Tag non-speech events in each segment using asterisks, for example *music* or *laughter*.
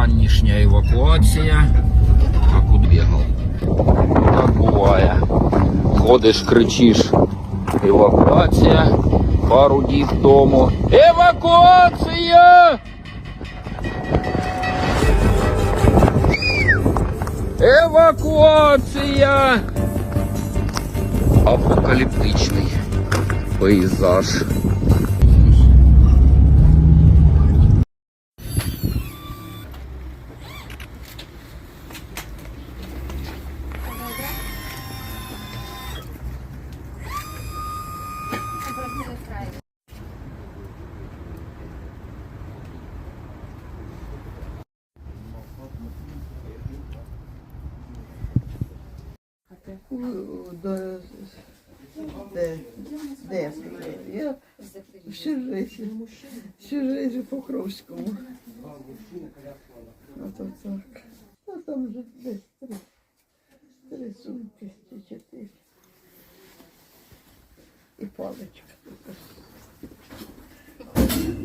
ранішня евакуація. А куди бігав? Так буває. Ходиш, кричиш. Евакуація. Пару діб тому. Евакуація! Евакуація! Апокаліптичний пейзаж. У- до- Де? Де я служила? Я в Щержесі. В Щержесі Покровському. Ото так. А там вже десь три. Три І паличка тут.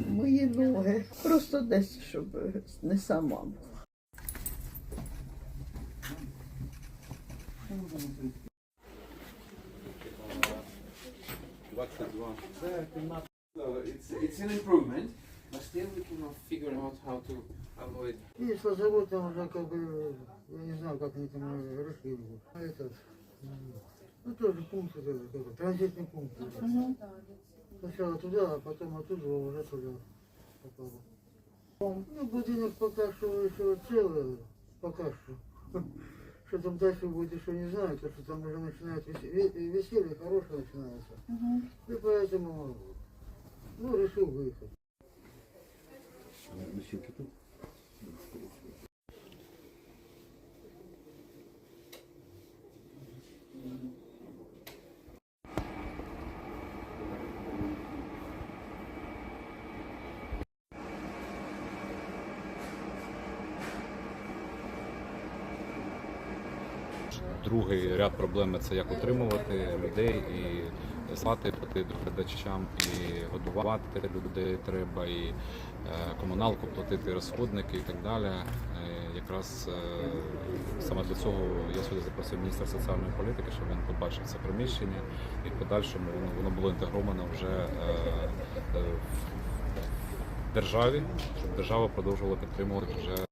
Мої ноги. Просто десь, щоб не сама була. So it's it's an improvement, but still we cannot figure out how to avoid. Видишь, по заводу там уже как бы, я не знаю, как они там э, решили. А этот, м, ну тоже пункт, вот этот, как бы, транзитный пункт. Сначала туда, а потом оттуда уже туда попало. Ну, будинок пока что еще целый, пока что. *laughs* Что там дальше будет, еще не знаю, потому что там уже начинает вес- ве- веселье хорошее начинается. И поэтому, ну, решил выехать. Другий ряд проблем це як утримувати людей і платити глядачам, і годувати людей треба, і е, комуналку платити, розходники і так далі. Е, Якраз е, саме для цього я сюди запросив міністра соціальної політики, щоб він побачив це приміщення і в подальшому воно, було інтегровано вже в державі, щоб держава продовжувала підтримувати вже